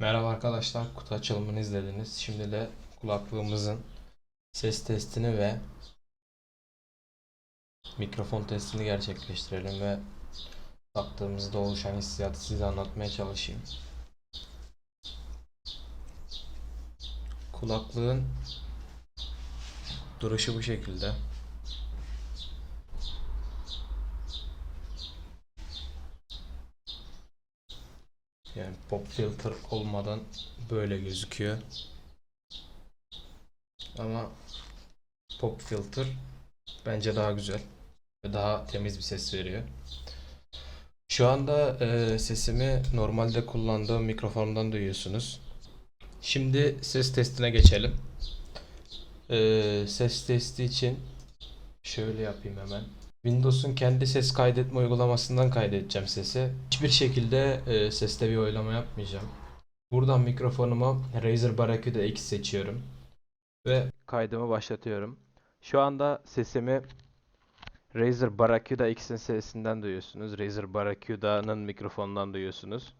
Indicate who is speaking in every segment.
Speaker 1: Merhaba arkadaşlar, kutu açılımını izlediniz. Şimdi de kulaklığımızın ses testini ve mikrofon testini gerçekleştirelim ve taktığımızda oluşan hissiyatı size anlatmaya çalışayım. Kulaklığın duruşu bu şekilde. Yani pop filter olmadan böyle gözüküyor. Ama pop filter bence daha güzel ve daha temiz bir ses veriyor. Şu anda e, sesimi normalde kullandığım mikrofondan duyuyorsunuz. Şimdi ses testine geçelim. E, ses testi için şöyle yapayım hemen. Windows'un kendi ses kaydetme uygulamasından kaydedeceğim sesi. Hiçbir şekilde e, seste bir oylama yapmayacağım. Buradan mikrofonumu Razer Barracuda X seçiyorum. Ve kaydımı başlatıyorum. Şu anda sesimi Razer Barracuda X'in sesinden duyuyorsunuz. Razer Barracuda'nın mikrofonundan duyuyorsunuz.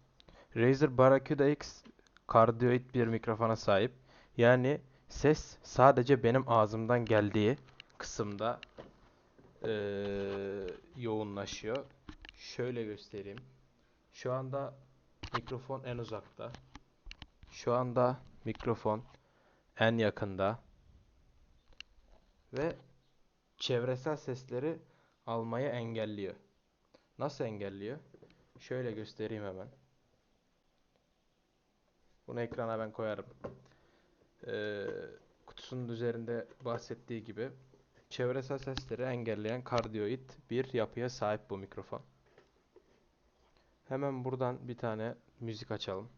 Speaker 1: Razer Barracuda X kardioid bir mikrofona sahip. Yani ses sadece benim ağzımdan geldiği kısımda eee, yoğunlaşıyor. Şöyle göstereyim. Şu anda mikrofon en uzakta. Şu anda mikrofon en yakında. Ve çevresel sesleri almayı engelliyor. Nasıl engelliyor? Şöyle göstereyim hemen. Bunu ekrana ben koyarım. Eee, kutusunun üzerinde bahsettiği gibi çevresel sesleri engelleyen kardioid bir yapıya sahip bu mikrofon. Hemen buradan bir tane müzik açalım.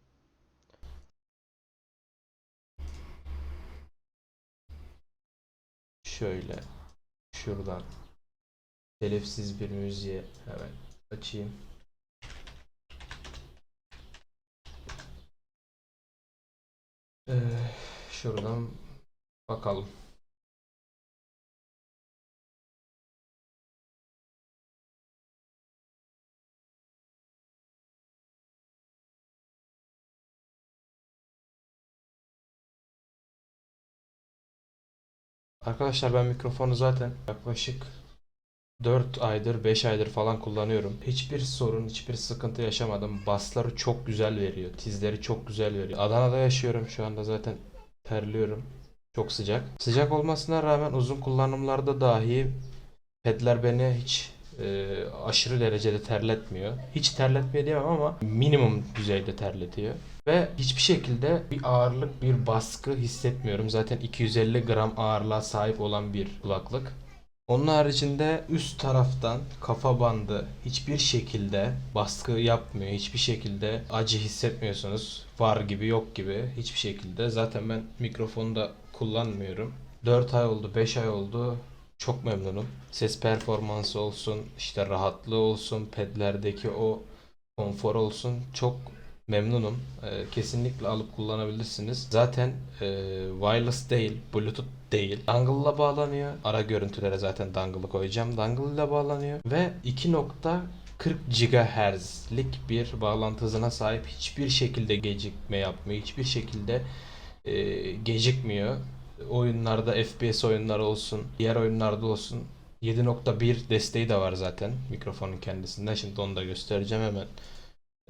Speaker 1: Şöyle şuradan telifsiz bir müziği hemen açayım. Ee, şuradan bakalım. Arkadaşlar ben mikrofonu zaten yaklaşık 4 aydır 5 aydır falan kullanıyorum. Hiçbir sorun, hiçbir sıkıntı yaşamadım. Bassları çok güzel veriyor. Tizleri çok güzel veriyor. Adana'da yaşıyorum şu anda zaten terliyorum. Çok sıcak. Sıcak olmasına rağmen uzun kullanımlarda dahi pedler beni hiç e, aşırı derecede terletmiyor. Hiç terletmiyor diyemem ama minimum düzeyde terletiyor. Ve hiçbir şekilde bir ağırlık, bir baskı hissetmiyorum. Zaten 250 gram ağırlığa sahip olan bir kulaklık. Onun haricinde üst taraftan kafa bandı hiçbir şekilde baskı yapmıyor. Hiçbir şekilde acı hissetmiyorsunuz. Var gibi yok gibi hiçbir şekilde. Zaten ben mikrofonu da kullanmıyorum. 4 ay oldu, 5 ay oldu. Çok memnunum. Ses performansı olsun, işte rahatlığı olsun, pedlerdeki o konfor olsun. Çok memnunum. Ee, kesinlikle alıp kullanabilirsiniz. Zaten e, wireless değil, Bluetooth değil. Dongle'la bağlanıyor. Ara görüntülere zaten dongle'ı koyacağım. Dongle ile bağlanıyor ve 2.40 GHz'lik bir bağlantı hızına sahip. Hiçbir şekilde gecikme yapmıyor. Hiçbir şekilde e, gecikmiyor. Oyunlarda FPS oyunları olsun, diğer oyunlarda olsun 7.1 desteği de var zaten mikrofonun kendisinden. Şimdi onu da göstereceğim hemen.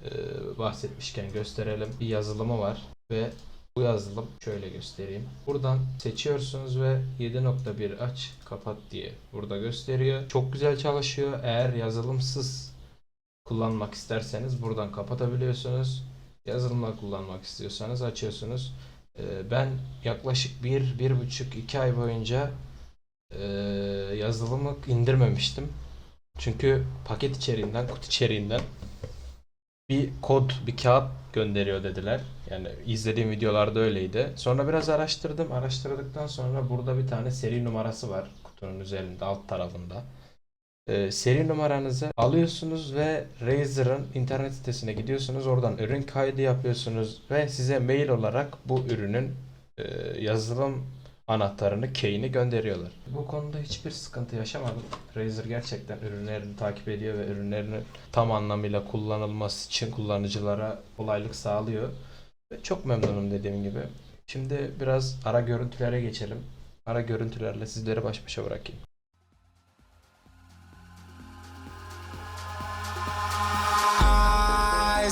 Speaker 1: Ee, bahsetmişken gösterelim. Bir yazılımı var ve bu yazılım şöyle göstereyim. Buradan seçiyorsunuz ve 7.1 aç kapat diye burada gösteriyor. Çok güzel çalışıyor. Eğer yazılımsız kullanmak isterseniz buradan kapatabiliyorsunuz. Yazılımla kullanmak istiyorsanız açıyorsunuz. Ee, ben yaklaşık 1 bir, 1,5 2 ay boyunca e, yazılımı indirmemiştim. Çünkü paket içeriğinden, kutu içeriğinden bir kod, bir kağıt gönderiyor dediler. Yani izlediğim videolarda öyleydi. Sonra biraz araştırdım. Araştırdıktan sonra burada bir tane seri numarası var kutunun üzerinde alt tarafında. Ee, seri numaranızı alıyorsunuz ve Razer'ın internet sitesine gidiyorsunuz. Oradan ürün kaydı yapıyorsunuz ve size mail olarak bu ürünün e, yazılım anahtarını, key'ini gönderiyorlar. Bu konuda hiçbir sıkıntı yaşamadım. Razer gerçekten ürünlerini takip ediyor ve ürünlerini tam anlamıyla kullanılması için kullanıcılara kolaylık sağlıyor. Çok memnunum dediğim gibi. Şimdi biraz ara görüntülere geçelim. Ara görüntülerle sizleri baş başa bırakayım.